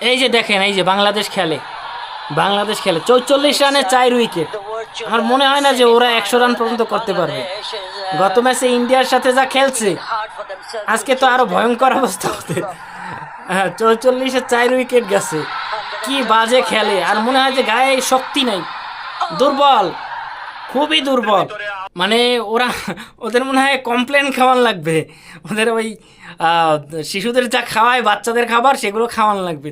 এই যে দেখেন, এই যে বাংলাদেশ খেলে। বাংলাদেশ খেলে। চৌচল্লিশ রানে চার উইকেট। আমার মনে হয় না যে ওরা একশো রান পর্যন্ত করতে পারবে। গত ম্যাচে ইন্ডিয়ার সাথে যা খেলছে, আজকে তো আরও ভয়ঙ্কর অবস্থা হতে হ্যাঁ চৌচল্লিশে চার উইকেট গেছে। কি বাজে খেলে। আর মনে হয় যে গায়ে শক্তি নাই। দুর্বল। খুবই দুর্বল। মানে ওরা, ওদের মনে হয় কমপ্লেন খাওয়ান লাগবে। ওদের ওই শিশুদের যা খাওয়ায়, বাচ্চাদের খাবার, সেগুলো খাওয়ান লাগবে।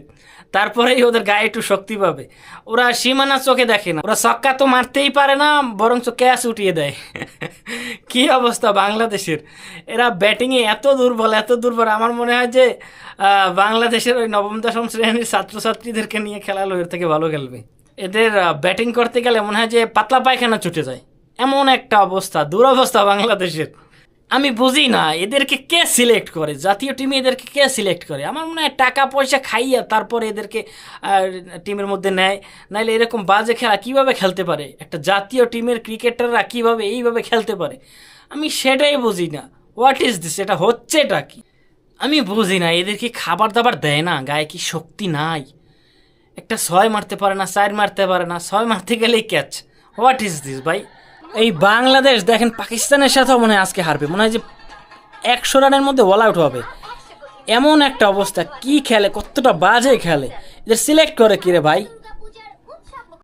তারপরেই ওদের গায়ে একটু শক্তি পাবে। ওরা সীমানা চোখে দেখে না। ওরা ছক্কা তো মারতেই পারে না, বরঞ্চ ক্যাচ উঠিয়ে দেয়। কি অবস্থা বাংলাদেশের? এরা ব্যাটিংয়ে এত দুর্বল এত দুর্বল। আমার মনে হয় যে বাংলাদেশের ওই নবম, দশম শ্রেণির ছাত্রছাত্রীদেরকে নিয়ে খেলালো এর থেকে ভালো খেলবে। এদের ব্যাটিং করতে গেলে মনে হয় যে পাতলা পায়খানা ছুটে যায়। এমন একটা অবস্থা, দুরবস্থা বাংলাদেশের। আমি বুঝি না, এদেরকে কে সিলেক্ট করে? জাতীয় টিমে এদেরকে কে সিলেক্ট করে? আমার মনে হয় টাকা পয়সা খাইয়া তারপরে এদেরকে টিমের মধ্যে নেয়। নাইলে এরকম বাজে খেলা কীভাবে খেলতে পারে? একটা জাতীয় টিমের ক্রিকেটাররা কীভাবে এইভাবে খেলতে পারে? আমি সেটাই বুঝি না। হোয়াট ইজ দিস এটা হচ্ছেটা কি? আমি বুঝি না এদেরকে খাবার দাবার দেয় না? গায়ে কি শক্তি নাই? একটা ছয় মারতে পারে না, চার মারতে পারে না, ছয় মারতে গেলেই ক্যাচ হোয়াট ইজ দিস ভাই? এই বাংলাদেশ, দেখেন পাকিস্তানের সাথেও মনে হয় আজকে হারবে। মনে হয় যে একশো রানের মধ্যে অল আউট হবে। এমন একটা অবস্থা, কি খেলে, কতটা বাজে খেলে। এদের সিলেক্ট করে কিরে ভাই?